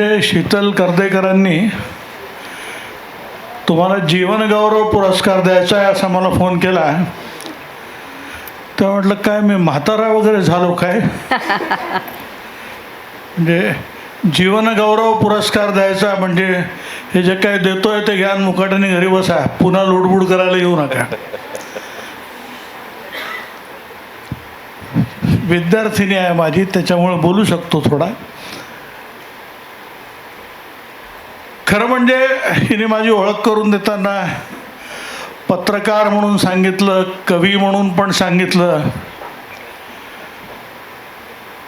म्हणजे शीतल कर्देकरांनी तुम्हाला जीवनगौरव पुरस्कार द्यायचा आहे असा मला फोन केला. तर म्हटलं काय मी म्हातारा वगैरे झालो काय? म्हणजे जीवनगौरव पुरस्कार द्यायचा म्हणजे हे जे काय देतोय ते ज्ञान मुकाट्याने घरी बसा. पुन्हा लुडबुड करायला येऊ नका. विद्यार्थिनी आहे माझी त्याच्यामुळे बोलू शकतो थोडा. खरं म्हणजे हिने माझी ओळख करून देताना पत्रकार म्हणून सांगितलं कवी म्हणून पण सांगितलं.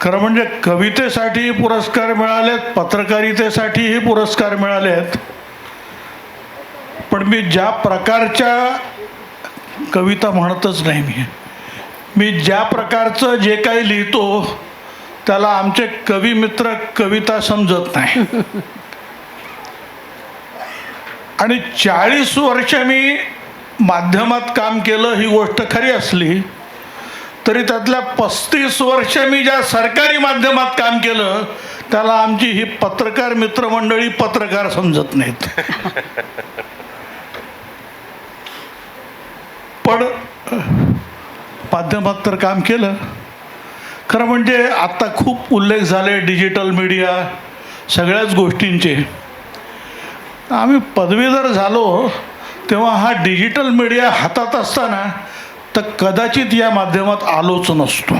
खरं म्हणजे कवितेसाठी पुरस्कार मिळालेत पत्रकारितेसाठीही पुरस्कार मिळालेत. पण मी ज्या प्रकारच्या कविता म्हणतच नाही मी. मी ज्या प्रकारचं जे काही लिहितो त्याला आमचे कवी मित्र कविता समजत नाही. आणि चाळीस वर्ष मी माध्यमात काम केलं ही गोष्ट खरी असली तरी त्यातल्या पस्तीस वर्ष मी ज्या सरकारी माध्यमात काम केलं त्याला आमची ही पत्रकार मित्रमंडळी पत्रकार समजत नाहीत. पण माध्यमात तर काम केलं. खरं म्हणजे आत्ता खूप उल्लेख झाले डिजिटल मीडिया सगळ्याच गोष्टींचे. आम्ही पदवीधर झालो तेव्हा हा डिजिटल मीडिया हातात असताना तर कदाचित या माध्यमात आलोच नसतो.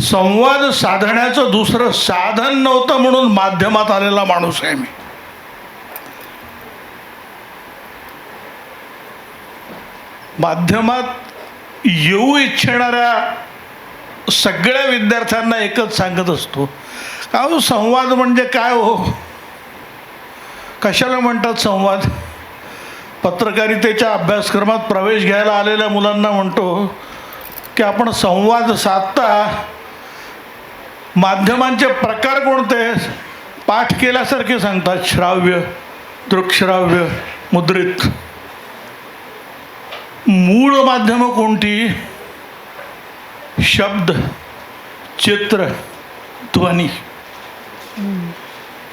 संवाद साधण्याचं दुसरं साधन नव्हतं म्हणून माध्यमात आलेला माणूस आहे मी. माध्यमात येऊ इच्छिणाऱ्या सगळ्या विद्यार्थ्यांना एकच सांगत असतो का संवाद म्हणजे काय हो? कशाला म्हणतात संवाद? पत्रकारितेच्या अभ्यासक्रमात प्रवेश घ्यायला आलेल्या मुलांना म्हणतो की आपण संवाद साधता. माध्यमांचे प्रकार कोणते? पाठ केल्यासारखे सांगतात. श्राव्य दृकश्राव्य मुद्रित. मूळ माध्यमं कोणती? शब्द चित्र ध्वनी.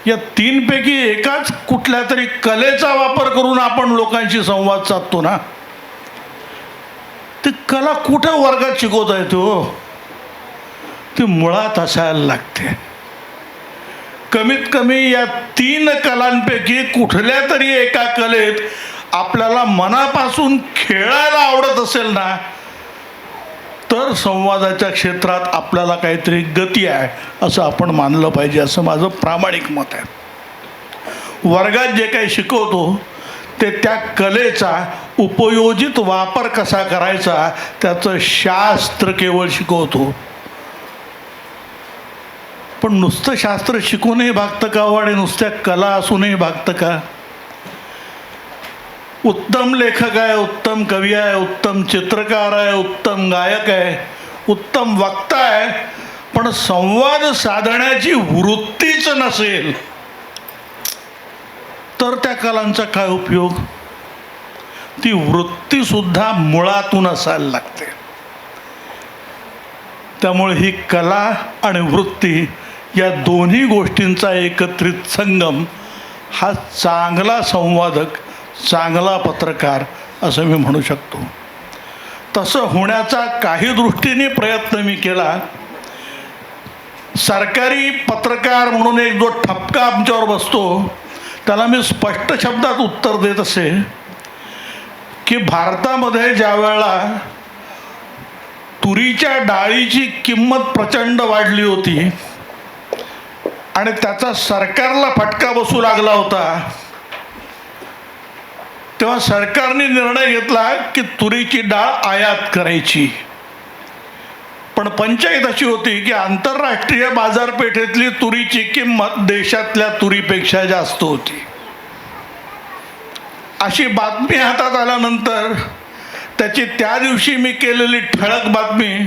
या तीनपैकी एकाच कुठल्या तरी कलेचा वापर करून आपण लोकांशी संवाद साधतो ना? ती कला कुठं वर्गात शिकवता येतो हो? ती मुळात असायला लागते. कमीत कमी या तीन कलांपैकी कुठल्या तरी एका कलेत आपल्याला मनापासून खेळायला आवडत असेल ना तर संवादाच्या क्षेत्रात आपल्याला काहीतरी गती आहे असं आपण मानलं पाहिजे असं माझं प्रामाणिक मत आहे. वर्गात जे काही शिकवतो ते त्या कलेचा उपयोजित वापर कसा करायचा त्याचं शास्त्र केवळ शिकवतो. पण नुसतं शास्त्र शिकूनही भागतं का हो? आणि नुसत्या कला असूनही भागतं का? उत्तम लेखक आहे उत्तम कवी आहे उत्तम चित्रकार आहे उत्तम गायक आहे उत्तम वक्ता आहे पण संवाद साधण्याची वृत्तीच नसेल. तर त्या कलांचा काय उपयोग? ती वृत्तीसुद्धा मुळातून असायला लागते. त्यामुळे ही कला आणि वृत्ती या दोन्ही गोष्टींचा एकत्रित संगम हा चांगला संवादक चांगला पत्रकार असं मी म्हणू शकतो. तसं होण्याचा काही दृष्टीने प्रयत्न मी केला. सरकारी पत्रकार म्हणून एक जो ठपका आमच्यावर बसतो त्याला मी स्पष्ट शब्दात उत्तर देत असे की भारतामध्ये ज्या वेळेला तुरीच्या डाळीची किंमत प्रचंड वाढली होती आणि त्याचा सरकारला फटका बसू लागला होता तेव्हा सरकारने निर्णय घेतला की तुरीची डाळ आयात करायची. पण पंचायत अशी होती की आंतरराष्ट्रीय बाजारपेठेतली तुरीची किंमत देशातल्या तुरीपेक्षा जास्त होती. अशी बातमी हातात आल्यानंतर त्याची त्या दिवशी मी केलेली ठळक बातमी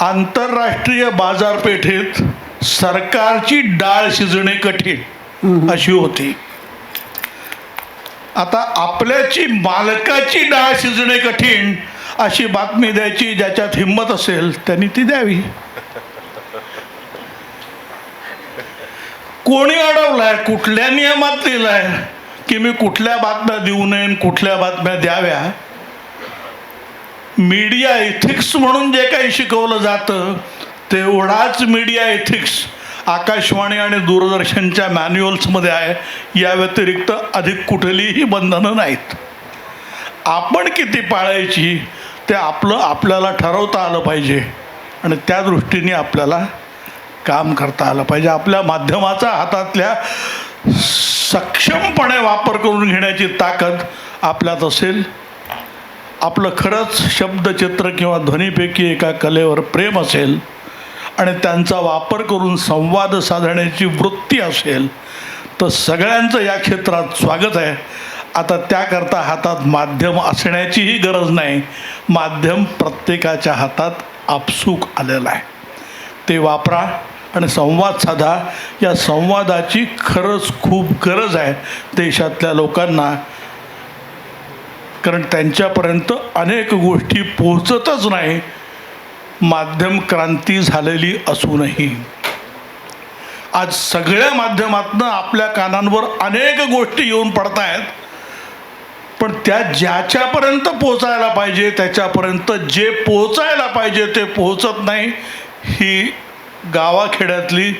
आंतरराष्ट्रीय बाजारपेठेत सरकारची डाळ शिजणे कठीण अशी होती. आता आपल्याची मालकाची डाळ शिजणे कठीण अशी बातमी द्यायची ज्याच्यात हिंमत असेल त्यांनी ती द्यावी. कोणी अडवलाय कुठल्या नियमात लिहिलाय की मी कुठल्या बातम्या देऊ नये कुठल्या बातम्या द्याव्या? मीडिया इथिक्स म्हणून जे काही शिकवलं जातं तेवढाच मीडिया इथिक्स आकाशवाणी आणि दूरदर्शनच्या मॅन्युअल्समध्ये आहे. या व्यतिरिक्त अधिक कुठलीही बंधनं नाहीत. आपण किती पाळायची ते आपलं आपल्याला ठरवता आलं पाहिजे. आणि त्या दृष्टीने आपल्याला काम करता आलं पाहिजे. आपल्या माध्यमाचा हातातल्या सक्षमपणे वापर करून घेण्याची ताकद आपल्यात असेल. आपलं खरंच शब्दचित्र किंवा ध्वनीपैकी एका कलेवर प्रेम असेल. आणि त्यांचा वापर करून संवाद साधण्याची वृत्ती असेल तर सगळ्यांचं या क्षेत्रात स्वागत आहे. आता त्याकरता हातात माध्यम असण्याचीही गरज नाही. माध्यम प्रत्येकाच्या हातात आपसूक आलेलं आहे. ते वापरा आणि संवाद साधा. या संवादाची खरंच खूप गरज आहे देशातल्या लोकांना. कारण त्यांच्यापर्यंत अनेक गोष्टी पोहोचतच नाही. माध्यम क्रांती झालेली असूनही. आज सगळ्या माध्यमातनं आपल्या कानांवर अनेक गोष्टी येऊन पडत आहेत पण त्या ज्याच्यापर्यंत पोचायला पाहिजे त्याच्यापर्यंत जे पोचायला पाहिजे ते पोहोचत नाही ही गावाखेड्यातली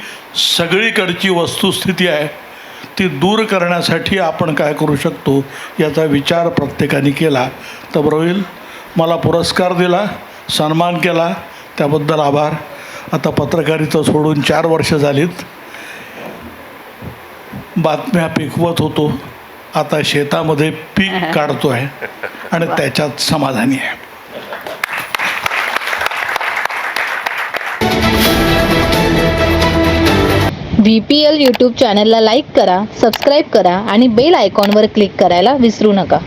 सगळीकडची वस्तुस्थिती आहे. ती दूर करण्यासाठी आपण काय करू शकतो याचा विचार प्रत्येकाने केला. तर बरं होईल मला पुरस्कार दिला सन्मान केला. त्याबद्दल आभार. आता पत्रकारिता सोडून चार वर्ष झालीत. बातम्या पिकवत होतो. आता शेतामध्ये पीक काढतो आहे आणि त्याच्यात समाधानी आहे. व्ही पी एल यूट्यूब चॅनलला लाईक करा सबस्क्राईब करा आणि बेल आयकॉनवर क्लिक करायला विसरू नका.